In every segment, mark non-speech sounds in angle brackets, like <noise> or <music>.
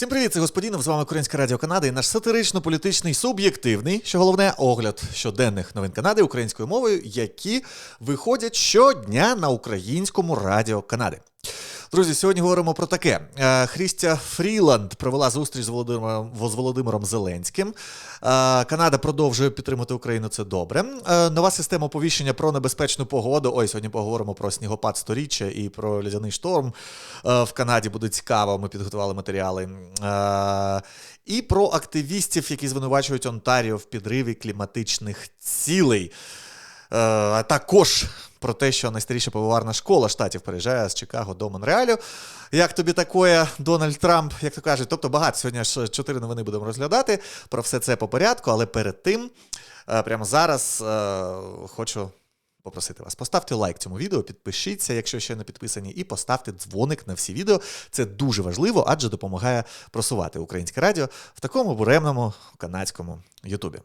Всім привіт, це господінов, з вами Українська Радіо Канади і наш сатирично-політичний суб'єктивний, що головне, огляд щоденних новин Канади українською мовою, які виходять щодня на українському радіо Канади. Друзі, сьогодні говоримо про таке. Е, Хрістя Фріланд провела зустріч з Володимиром, з Володимиром Зеленським. Е, Канада продовжує підтримати Україну. Це добре. Е, Нова система оповіщення про небезпечну погоду. Ой, сьогодні поговоримо про снігопад сторіччя і про лядяний шторм. В Канаді буде цікаво. Ми підготували матеріали. І про активістів, які звинувачують Онтаріо в підриві кліматичних цілей. А також про те, що найстаріша пивоварна школа штатів переїжджає з Чикаго до Монреалю. Як тобі такое, Дональд Трамп, як то кажуть, тобто багато сьогодні ж чотири новини будемо розглядати. Про все це по порядку, але перед тим, е, прямо зараз е, хочу попросити вас. Поставте лайк цьому відео, підпишіться, якщо ще не підписані, і поставте дзвоник на всі відео. Це дуже важливо, адже допомагає просувати українське радіо в такому буремному канадському Ютубі.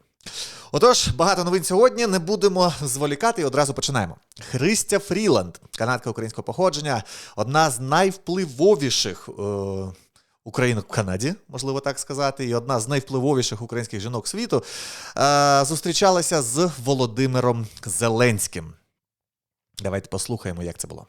Отож, багато новин сьогодні. Не будемо зволікати і одразу починаємо. Христя Фріланд, канадка українського походження, одна з найвпливовіших е, українок в Канаді, можливо так сказати, і одна з найвпливовіших українських жінок світу, е, зустрічалася з Володимиром Зеленським. Давайте послухаємо, як це було.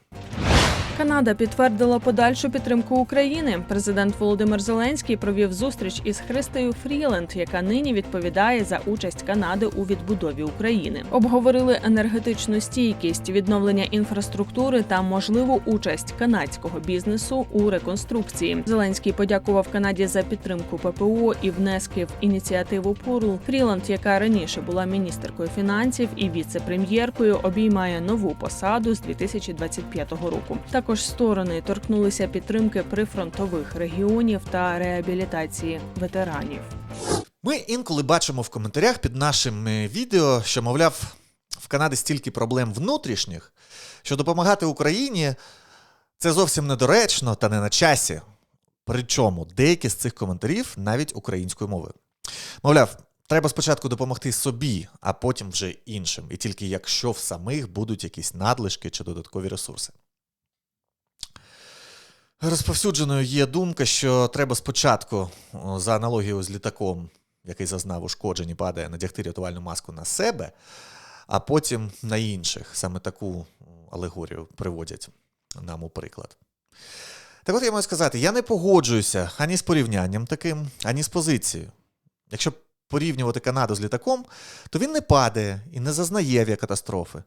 Канада підтвердила подальшу підтримку України. Президент Володимир Зеленський провів зустріч із Христею Фріленд, яка нині відповідає за участь Канади у відбудові України. Обговорили енергетичну стійкість, відновлення інфраструктури та можливу участь канадського бізнесу у реконструкції. Зеленський подякував Канаді за підтримку ППО і внески в ініціативу Пурл. Фріланд, яка раніше була міністеркою фінансів і віце-прем'єркою, обіймає нову посаду з 2025 року. Також сторони торкнулися підтримки прифронтових регіонів та реабілітації ветеранів. Ми інколи бачимо в коментарях під нашим е, відео, що, мовляв, в Канаді стільки проблем внутрішніх, що допомагати Україні це зовсім недоречно та не на часі. Причому деякі з цих коментарів навіть українською мовою. Мовляв, треба спочатку допомогти собі, а потім вже іншим. І тільки якщо в самих будуть якісь надлишки чи додаткові ресурси. Розповсюдженою є думка, що треба спочатку, за аналогією з літаком, який зазнав ушкоджень і падає, надягти рятувальну маску на себе, а потім на інших. Саме таку алегорію приводять нам у приклад. Так от я маю сказати, я не погоджуюся ані з порівнянням таким, ані з позицією. Якщо порівнювати Канаду з літаком, то він не падає і не зазнає авіакатастрофи.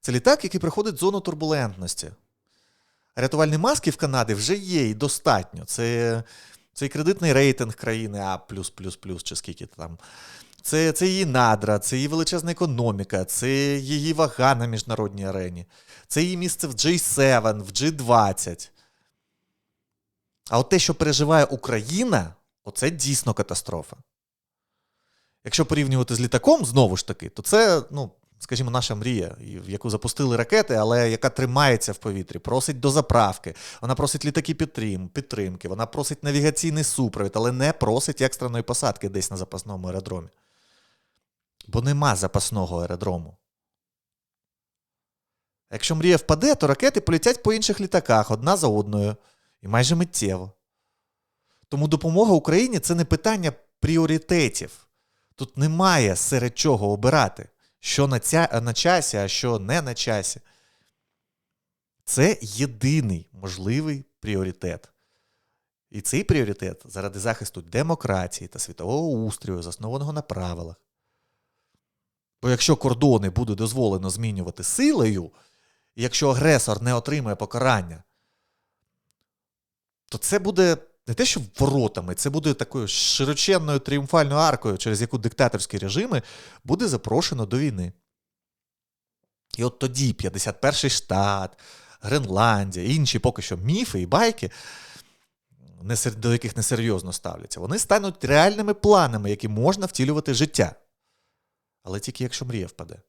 Це літак, який приходить в зону турбулентності. Рятувальні маски в Канаді вже є і достатньо. Це, це і кредитний рейтинг країни А чи скільки там. Це, це її надра, це її величезна економіка, це її вага на міжнародній арені, це її місце в G7, в G20. А от те, що переживає Україна, оце дійсно катастрофа. Якщо порівнювати з літаком, знову ж таки, то це, ну, скажімо, наша мрія, в яку запустили ракети, але яка тримається в повітрі, просить до заправки, вона просить літаки підтрим, підтримки, вона просить навігаційний супровід, але не просить екстреної посадки десь на запасному аеродромі. Бо нема запасного аеродрому. Якщо мрія впаде, то ракети полетять по інших літаках одна за одною і майже миттєво. Тому допомога Україні це не питання пріоритетів. Тут немає серед чого обирати, що на, ця, на часі, а що не на часі. Це єдиний можливий пріоритет. І цей пріоритет заради захисту демократії та світового устрою, заснованого на правилах. Бо якщо кордони буде дозволено змінювати силою, і якщо агресор не отримає покарання, то це буде не те, що воротами, це буде такою широченною тріумфальною аркою, через яку диктаторські режими буде запрошено до війни. І от тоді 51-й штат, Гренландія, інші поки що міфи і байки, до яких несерйозно ставляться, вони стануть реальними планами, які можна втілювати в життя. Але тільки якщо мрія впаде.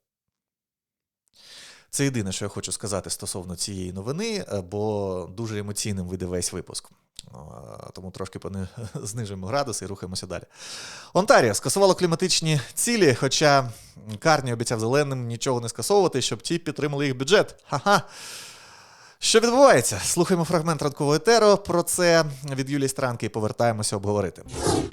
Це єдине, що я хочу сказати стосовно цієї новини, е, бо дуже емоційним вийде весь випуск. А, Тому трошки <laughs> знижуємо градус і рухаємося далі. Онтаріо скасувало кліматичні цілі, хоча Карні обіцяв зеленим нічого не скасовувати, щоб ті підтримали їх бюджет. Ха-ха. Що відбувається? Слухаємо фрагмент ранкового етеру. Про це від Юлії Странки і повертаємося обговорити.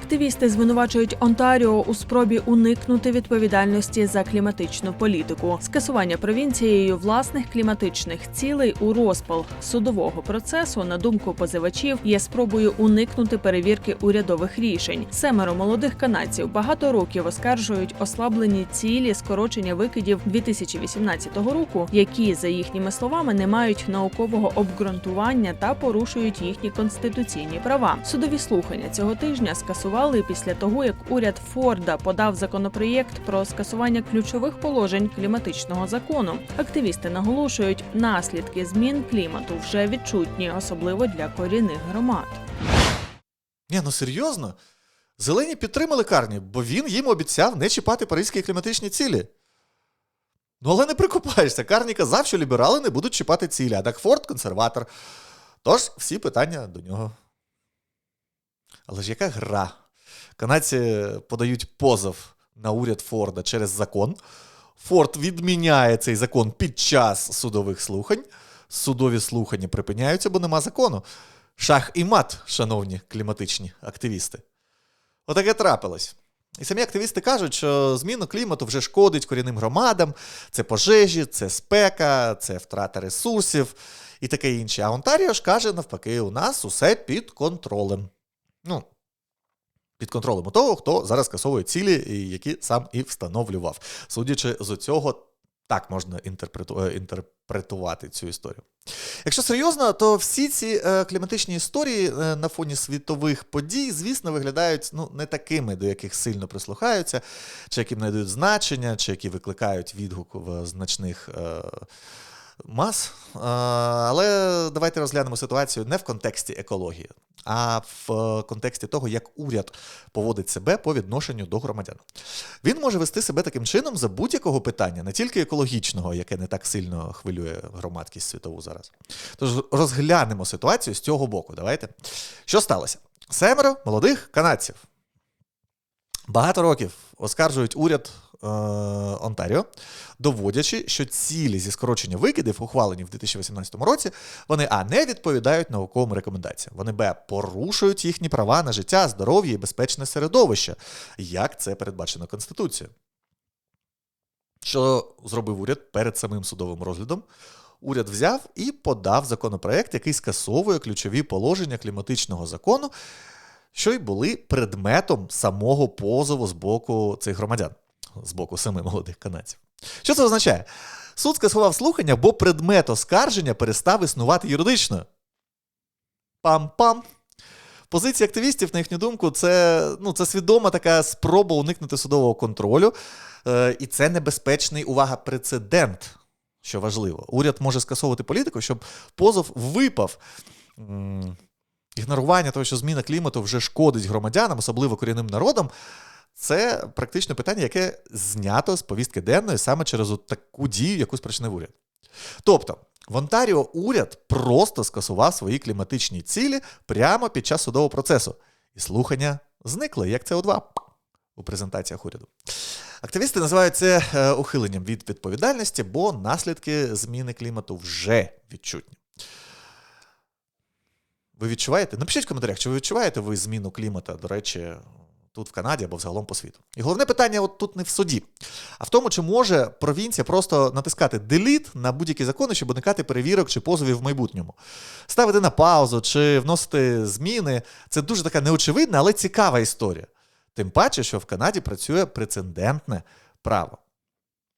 Активісти звинувачують Онтаріо у спробі уникнути відповідальності за кліматичну політику, скасування провінцією власних кліматичних цілей у розпал судового процесу, на думку позивачів, є спробою уникнути перевірки урядових рішень. Семеро молодих канадців багато років оскаржують ослаблені цілі скорочення викидів 2018 року, які за їхніми словами не мають наукового обґрунтування та порушують їхні конституційні права. Судові слухання цього тижня скасували після того, як уряд Форда подав законопроєкт про скасування ключових положень кліматичного закону. Активісти наголошують, наслідки змін клімату вже відчутні, особливо для корінних громад. Ні, ну серйозно? Зелені підтримали Карні, бо він їм обіцяв не чіпати паризькі кліматичні цілі. Ну, але не прикупаєшся. Карні казав, що ліберали не будуть чіпати цілі, а Дакфорд консерватор. Тож всі питання до нього. Але ж яка гра? Канадці подають позов на уряд Форда через закон. Форд відміняє цей закон під час судових слухань. Судові слухання припиняються, бо нема закону. Шах і мат, шановні кліматичні активісти. Отаке трапилось. І самі активісти кажуть, що зміна клімату вже шкодить корінним громадам, це пожежі, це спека, це втрата ресурсів і таке інше. А Онтаріо ж каже, навпаки, у нас усе під контролем. Ну, під контролем у того, хто зараз скасовує цілі, які сам і встановлював. Судячи з цього, так можна е, інтерпретувати цю історію. Якщо серйозно, то всі ці е, кліматичні історії е, на фоні світових подій, звісно, виглядають ну, не такими, до яких сильно прислухаються, чи яким надають значення, чи які викликають відгук в значних мас. Але давайте розглянемо ситуацію не в контексті екології, а в е, контексті того, як уряд поводить себе по відношенню до громадян. Він може вести себе таким чином за будь-якого питання, не тільки екологічного, яке не так сильно хвилює громадськість світову зараз. Тож розглянемо ситуацію з цього боку. Давайте. Що сталося? Семеро молодих канадців багато років оскаржують уряд Онтаріо, доводячи, що цілі зі скорочення викидів, ухвалені в 2018 році, вони а не відповідають науковим рекомендаціям. Вони б порушують їхні права на життя, здоров'я і безпечне середовище, як це передбачено Конституцією. Що зробив уряд перед самим судовим розглядом? Уряд взяв і подав законопроект, який скасовує ключові положення кліматичного закону, що й були предметом самого позову з боку цих громадян, з боку семи молодих канадців. Що це означає? Суд скасував слухання, бо предмет оскарження перестав існувати юридично. Пам-пам. Позиція активістів, на їхню думку, це, ну, це свідома така спроба уникнути судового контролю. Е, і це небезпечний увага прецедент, що важливо. Уряд може скасовувати політику, щоб позов випав. Ігнорування того, що зміна клімату вже шкодить громадянам, особливо корінним народам, це практично питання, яке знято з повістки денної саме через таку дію, яку спричинив уряд. Тобто, в Онтаріо уряд просто скасував свої кліматичні цілі прямо під час судового процесу. І слухання зникли, як СО2 у презентаціях уряду. Активісти називають це е, ухиленням від відповідальності, бо наслідки зміни клімату вже відчутні. Ви відчуваєте? Напишіть в коментарях, чи ви відчуваєте ви зміну клімата, до речі, тут в Канаді або взагалом по світу. І головне питання от тут не в суді, а в тому, чи може провінція просто натискати деліт на будь-які закони, щоб уникати перевірок чи позовів в майбутньому. Ставити на паузу чи вносити зміни це дуже така неочевидна, але цікава історія. Тим паче, що в Канаді працює прецедентне право.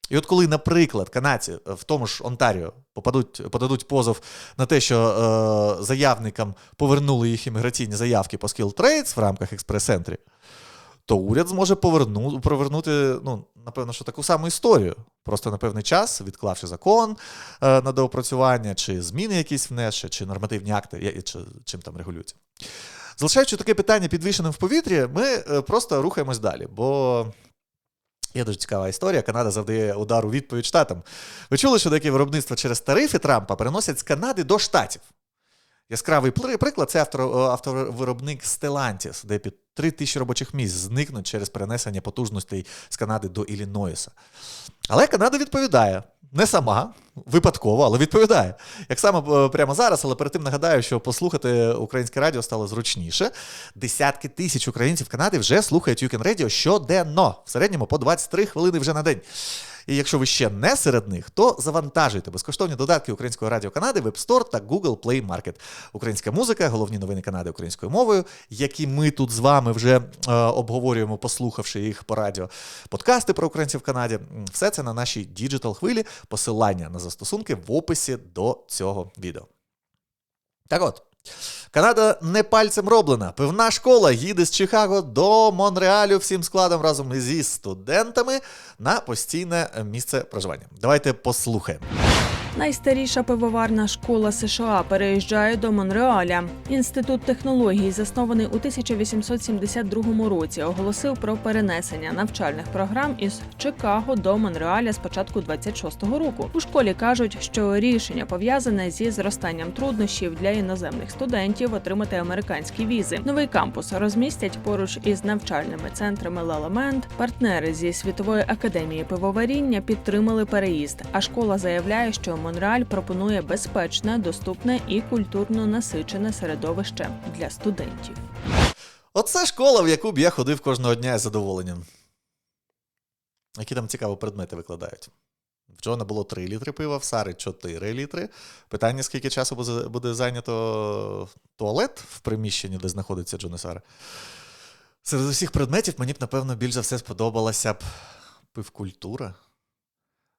І от коли, наприклад, канадці в тому ж Онтаріо попадуть, подадуть позов на те, що е, заявникам повернули їх імміграційні заявки по SkillTrades в рамках експрес-центрі, то уряд зможе поверну, повернути, ну, напевно, що таку саму історію. Просто на певний час, відклавши закон е, на доопрацювання, чи зміни якісь внесши, чи нормативні акти, чи чим там регулюється. Залишаючи таке питання підвішеним в повітрі, ми е, просто рухаємось далі. Бо Є дуже цікава історія. Канада завдає удар у відповідь штатам. Ви чули, що деякі виробництва через тарифи Трампа переносять з Канади до штатів. Яскравий приклад це е, автовиробник Stellantis, де під 3 тисячі робочих місць зникнуть через перенесення потужностей з Канади до Іллінойса. Але Канада відповідає. Не сама, випадково, але відповідає. Як саме е, прямо зараз, але перед тим нагадаю, що послухати українське радіо стало зручніше. Десятки тисяч українців Канади вже слухають Weekend Radio щоденно, в середньому по 23 хвилини вже на день. І якщо ви ще не серед них, то завантажуйте безкоштовні додатки Українського радіо Канади App Store та Google Play Market. Українська музика, головні новини Канади українською мовою, які ми тут з вами вже е, обговорюємо, послухавши їх по радіо. Подкасти про українців в Канаді. Все це на нашій діджитал хвилі. Посилання на застосунки в описі до цього відео. Так от. Канада не пальцем роблена. Пивна школа їде з Чикаго до Монреалю всім складом разом зі студентами на постійне місце проживання. Давайте послухаємо. Найстаріша пивоварна школа США переїжджає до Монреаля. Інститут технологій, заснований у 1872 році, оголосив про перенесення навчальних програм із Чикаго до Монреаля з початку 26-го року. У школі кажуть, що рішення пов'язане зі зростанням труднощів для іноземних студентів отримати американські візи. Новий кампус розмістять поруч із навчальними центрами Лаламент. Партнери зі світової академії пивоваріння підтримали переїзд. А школа заявляє, що Монреаль пропонує безпечне, доступне і культурно насичене середовище для студентів. Оце школа, в яку б я ходив кожного дня із задоволенням. Які там цікаві предмети викладають? В Джона було 3 літри пива, в Сари 4 літри. Питання, скільки часу буде- зайнято туалет в приміщенні, де знаходиться Джон і Сара. Серед усіх предметів мені б, напевно, більш за все сподобалася б пивкультура.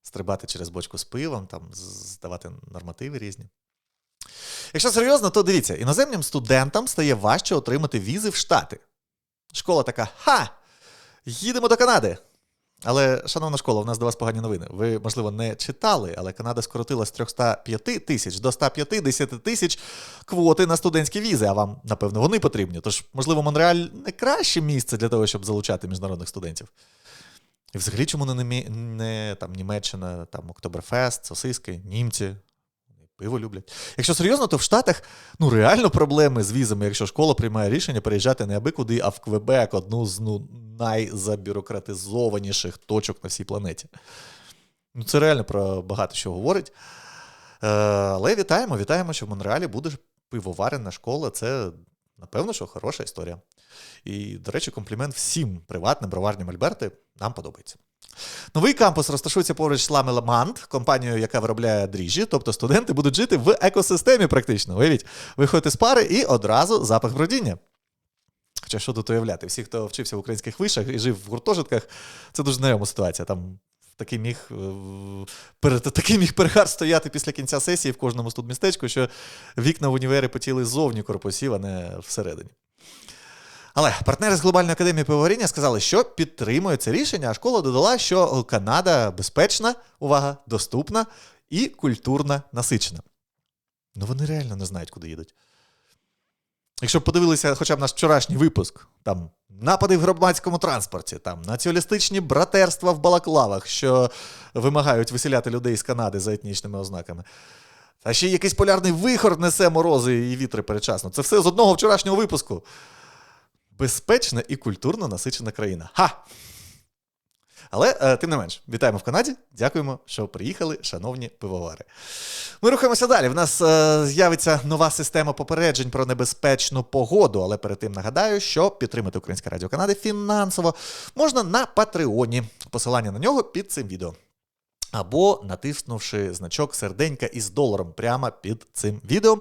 Стрибати через бочку з пивом, там, здавати нормативи різні. Якщо серйозно, то дивіться, іноземним студентам стає важче отримати візи в Штати. Школа така: ха! Їдемо до Канади. Але, шановна школа, у нас до вас погані новини. Ви, можливо, не читали, але Канада скоротила з 305 тисяч до 150 тисяч квоти на студентські візи, а вам, напевно, вони потрібні. Тож, можливо, Монреаль не краще місце для того, щоб залучати міжнародних студентів. І взагалі, чому не, не там, Німеччина, там Октоберфест, сосиски, німці, пиво люблять. Якщо серйозно, то в Штатах ну, реально проблеми з візами, якщо школа приймає рішення переїжджати не аби куди, а в Квебек, одну з ну, найзабюрократизованіших точок на всій планеті. Ну, це реально про багато що говорить. Е, але вітаємо, вітаємо, що в Монреалі буде пивоварена школа. Це, напевно, що хороша історія. І, до речі, комплімент всім приватним броварням Альберти нам подобається. Новий кампус розташується поруч з Лами Ламант, компанією, яка виробляє дріжджі, тобто студенти будуть жити в екосистемі практично. Уявіть, виходите з пари і одразу запах бродіння. Хоча що тут уявляти? Всі, хто вчився в українських вишах і жив в гуртожитках, це дуже знайома ситуація. Там такий міг, е, перед, такий міг перегар стояти після кінця сесії в кожному студмістечку, що вікна в універі потіли ззовні корпусів, а не всередині. Але партнери з Глобальної академії пивоваріння сказали, що підтримують це рішення, а школа додала, що Канада безпечна, увага, доступна і культурно насичена. Ну вони реально не знають, куди їдуть. Якщо б подивилися хоча б наш вчорашній випуск, там напади в громадському транспорті, там націоналістичні братерства в балаклавах, що вимагають виселяти людей з Канади за етнічними ознаками. Та ще якийсь полярний вихор несе морози і вітри передчасно. Це все з одного вчорашнього випуску. Безпечна і культурно насичена країна. Ха! Але, е, тим не менш, вітаємо в Канаді. Дякуємо, що приїхали, шановні пивовари. Ми рухаємося далі. В нас е, з'явиться нова система попереджень про небезпечну погоду. Але перед тим нагадаю, що підтримати Українське Радіо Канади фінансово можна на Патреоні. Посилання на нього під цим відео. Або натиснувши значок серденька із доларом прямо під цим відео.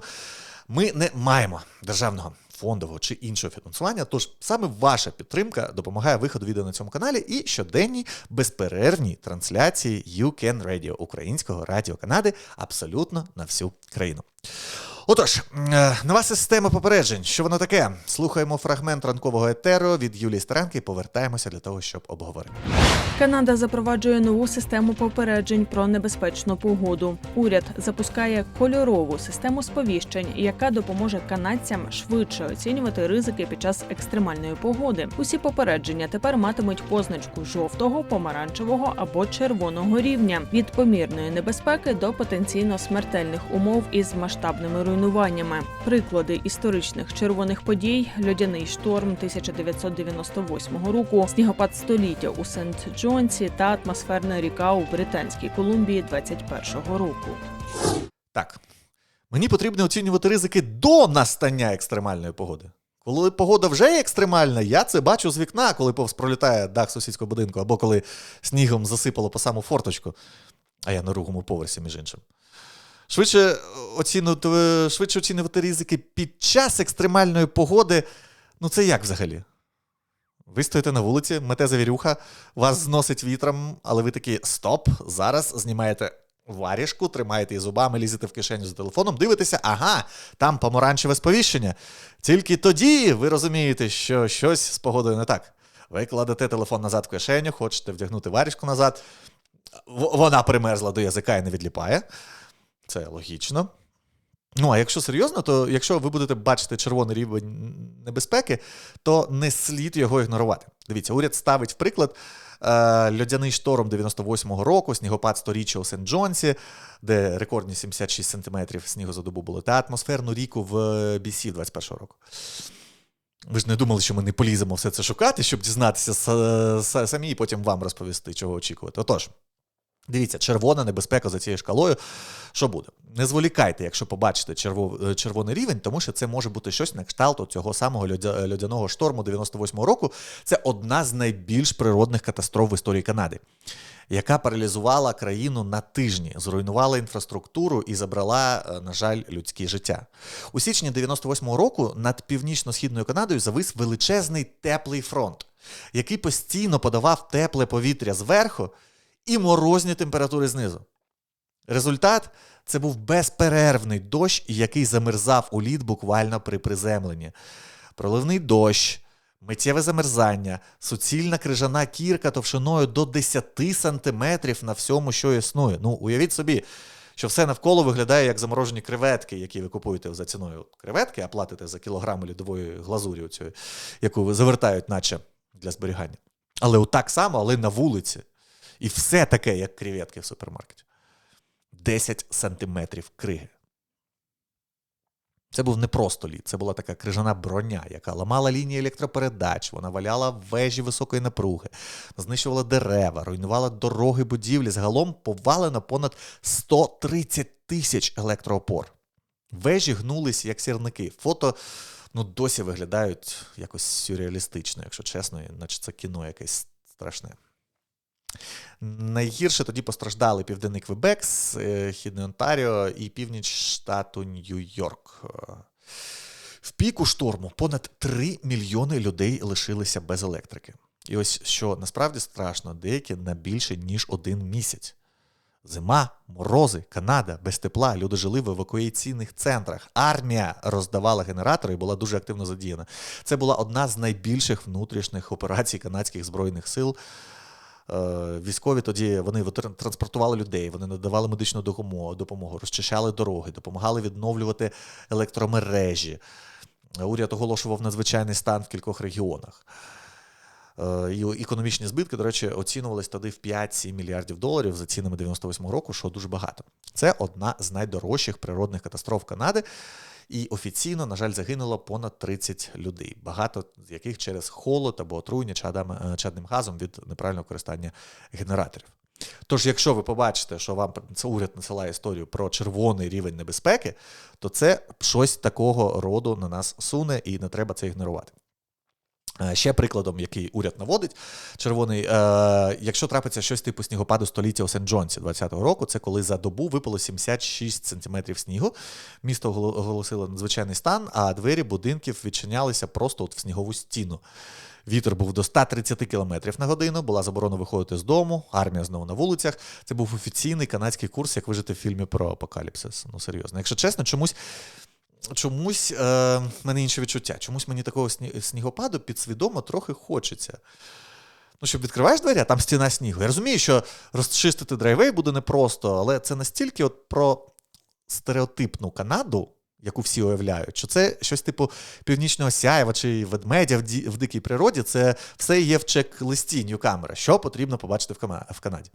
Ми не маємо державного фондового чи іншого фінансування. Тож саме ваша підтримка допомагає виходу відео на цьому каналі і щоденній безперервній трансляції You Can Radio українського радіо Канади абсолютно на всю країну. Отож, е, нова система попереджень. Що воно таке? Слухаємо фрагмент ранкового етеру від Юлії Старанки повертаємося для того, щоб обговорити. Канада запроваджує нову систему попереджень про небезпечну погоду. Уряд запускає кольорову систему сповіщень, яка допоможе канадцям швидше оцінювати ризики під час екстремальної погоди. Усі попередження тепер матимуть позначку жовтого, помаранчевого або червоного рівня від помірної небезпеки до потенційно смертельних умов із масштабними руйнуваннями. Руйнуваннями. Приклади історичних червоних подій: льодяний шторм 1998 року, снігопад століття у Сент-Джонсі та атмосферна ріка у Британській Колумбії 21-го року. Так. Мені потрібно оцінювати ризики до настання екстремальної погоди. Коли погода вже екстремальна, я це бачу з вікна, коли повз пролітає дах сусідського будинку, або коли снігом засипало по саму форточку, а я на другому поверсі, між іншим. Швидше оцінювати, швидше оцінювати ризики під час екстремальної погоди. Ну, це як взагалі? Ви стоїте на вулиці, мете завірюха, вас зносить вітром, але ви такі стоп, зараз знімаєте варішку, тримаєте її зубами, лізете в кишеню за телефоном, дивитеся, ага, там помаранчеве сповіщення. Тільки тоді ви розумієте, що щось з погодою не так. Ви кладете телефон назад в кишеню, хочете вдягнути варішку назад. Вона примерзла до язика і не відліпає. Це логічно. Ну, а якщо серйозно, то якщо ви будете бачити червоний рівень небезпеки, то не слід його ігнорувати. Дивіться, уряд ставить в приклад е, льодяний шторм 98-го року, снігопад сторіччя у Сент-Джонсі, де рекордні 76 сантиметрів снігу за добу було, та атмосферну ріку в BC 21-го року. Ви ж не думали, що ми не поліземо все це шукати, щоб дізнатися с- самі і потім вам розповісти, чого очікувати. Отож, дивіться, червона небезпека за цією шкалою. Що буде? Не зволікайте, якщо побачите черво- е, червоний рівень, тому що це може бути щось на кшталт цього самого льодя- льодяного шторму 98-го року. Це одна з найбільш природних катастроф в історії Канади, яка паралізувала країну на тижні, зруйнувала інфраструктуру і забрала, е, на жаль, людське життя. У січні 98-го року над північно-східною Канадою завис величезний теплий фронт, який постійно подавав тепле повітря зверху і морозні температури знизу. Результат це був безперервний дощ, який замерзав у лід буквально при приземленні. Проливний дощ, миттєве замерзання, суцільна крижана кірка товщиною до 10 сантиметрів на всьому, що існує. Ну, уявіть собі, що все навколо виглядає як заморожені креветки, які ви купуєте за ціною креветки, а платите за кілограм льодової глазурі, оцієї, яку ви завертають, наче для зберігання. Але отак само, але на вулиці. І все таке, як креветки в супермаркеті. 10 сантиметрів криги. Це був не просто лід, це була така крижана броня, яка ламала лінії електропередач, вона валяла вежі високої напруги, знищувала дерева, руйнувала дороги будівлі. Загалом повалено понад 130 тисяч електроопор. Вежі гнулись, як сірники. Фото ну, досі виглядають якось сюрреалістично, якщо чесно, наче це кіно якесь страшне. Найгірше тоді постраждали південний Квебек, е, Східний Онтаріо і північ штату Нью-Йорк. Е, В піку шторму понад 3 мільйони людей лишилися без електрики. І ось що насправді страшно, деякі на більше ніж один місяць. Зима, морози, Канада, без тепла. Люди жили в евакуаційних центрах. Армія роздавала генератори і була дуже активно задіяна. Це була одна з найбільших внутрішніх операцій канадських збройних сил. Е, Військові тоді вони транспортували людей, вони надавали медичну допомогу, розчищали дороги, допомагали відновлювати електромережі. Уряд оголошував надзвичайний стан в кількох регіонах. Е, І економічні збитки, до речі, оцінювались тоді в 5-7 мільярдів доларів за цінами 98-го року, що дуже багато. Це одна з найдорожчих природних катастроф Канади. І офіційно, на жаль, загинуло понад 30 людей, багато з яких через холод або отруєння чадами- е, чадним газом від неправильного користання генераторів. Тож, якщо ви побачите, що вам це уряд насилає історію про червоний рівень небезпеки, то це щось такого роду на нас суне і не треба це ігнорувати. Е, Ще прикладом, який уряд наводить, червоний, е, якщо трапиться щось типу снігопаду століття у Сент-Джонсі 20-го року, це коли за добу випало 76 сантиметрів снігу. Місто оголосило надзвичайний стан, а двері будинків відчинялися просто от в снігову стіну. Вітер був до 130 км на годину, була заборона виходити з дому, армія знову на вулицях. Це був офіційний канадський курс, як вижити в фільмі про апокаліпсис. Ну серйозно. Якщо чесно, чомусь чомусь е, мене інше відчуття. Чомусь мені такого снігопаду підсвідомо трохи хочеться. Ну, щоб відкриваєш двері, там стіна снігу. Я розумію, що розчистити драйвей буде непросто, але це настільки от про стереотипну Канаду, яку всі уявляють, що це щось типу північного сяєва чи ведмедя в, дикій природі. Це все є в чек-листі Ньюкамера, що потрібно побачити в Канаді.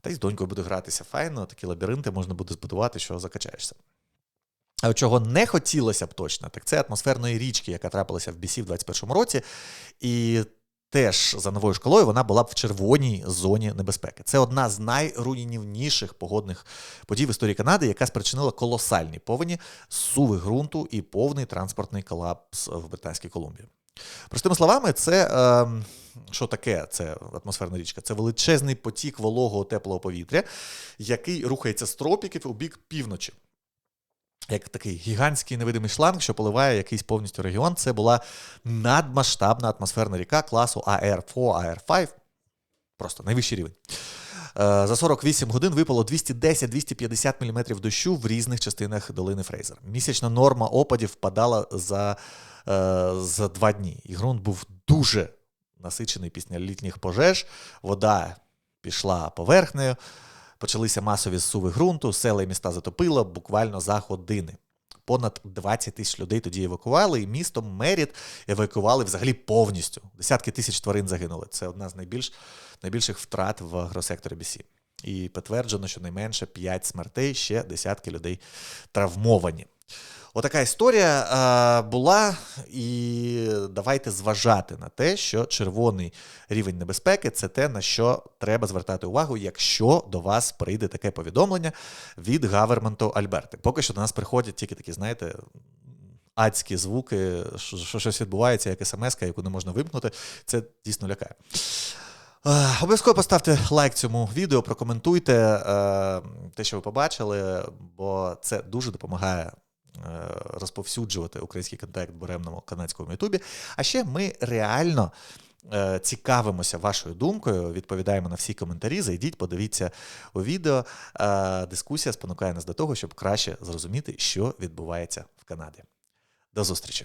Та й з донькою буде гратися файно, такі лабіринти можна буде збудувати, що закачаєшся. Чого не хотілося б точно, так це атмосферної річки, яка трапилася в BC в 21-му році. І теж за новою шкалою вона була б в червоній зоні небезпеки. Це одна з найруйнівніших погодних подій в історії Канади, яка спричинила колосальні повені, суви ґрунту і повний транспортний колапс в Британській Колумбії. Простими словами, це е, що таке це атмосферна річка? Це величезний потік вологого теплого повітря, який рухається з тропіків у бік півночі. Як такий гігантський невидимий шланг, що поливає якийсь повністю регіон. Це була надмасштабна атмосферна ріка класу AR4, AR5. Просто найвищий рівень. Е, За 48 годин випало 210-250 мм дощу в різних частинах долини Фрейзер. Місячна норма опадів впадала за, е, за два дні. І ґрунт був дуже насичений після літніх пожеж. Вода пішла поверхнею, почалися масові зсуви ґрунту, села і міста затопило буквально за години. Понад 20 тисяч людей тоді евакували, і місто Меріт евакували взагалі повністю. Десятки тисяч тварин загинули. Це одна з найбільш, найбільших втрат в агросекторі Бісі. І підтверджено, що найменше 5 смертей, ще десятки людей травмовані. Отака історія е, була, і давайте зважати на те, що червоний рівень небезпеки це те, на що треба звертати увагу, якщо до вас прийде таке повідомлення від гаверменту Альберти. Поки що до нас приходять тільки такі, знаєте, адські звуки, що, що щось відбувається, як смс, яку не можна вимкнути. Це дійсно лякає. Е, Обов'язково поставте лайк цьому відео, прокоментуйте е, те, що ви побачили, бо це дуже допомагає розповсюджувати український контент в буремному канадському Ютубі. А ще ми реально е, цікавимося вашою думкою, відповідаємо на всі коментарі. Зайдіть, подивіться у відео. Е, Дискусія спонукає нас до того, щоб краще зрозуміти, що відбувається в Канаді. До зустрічі!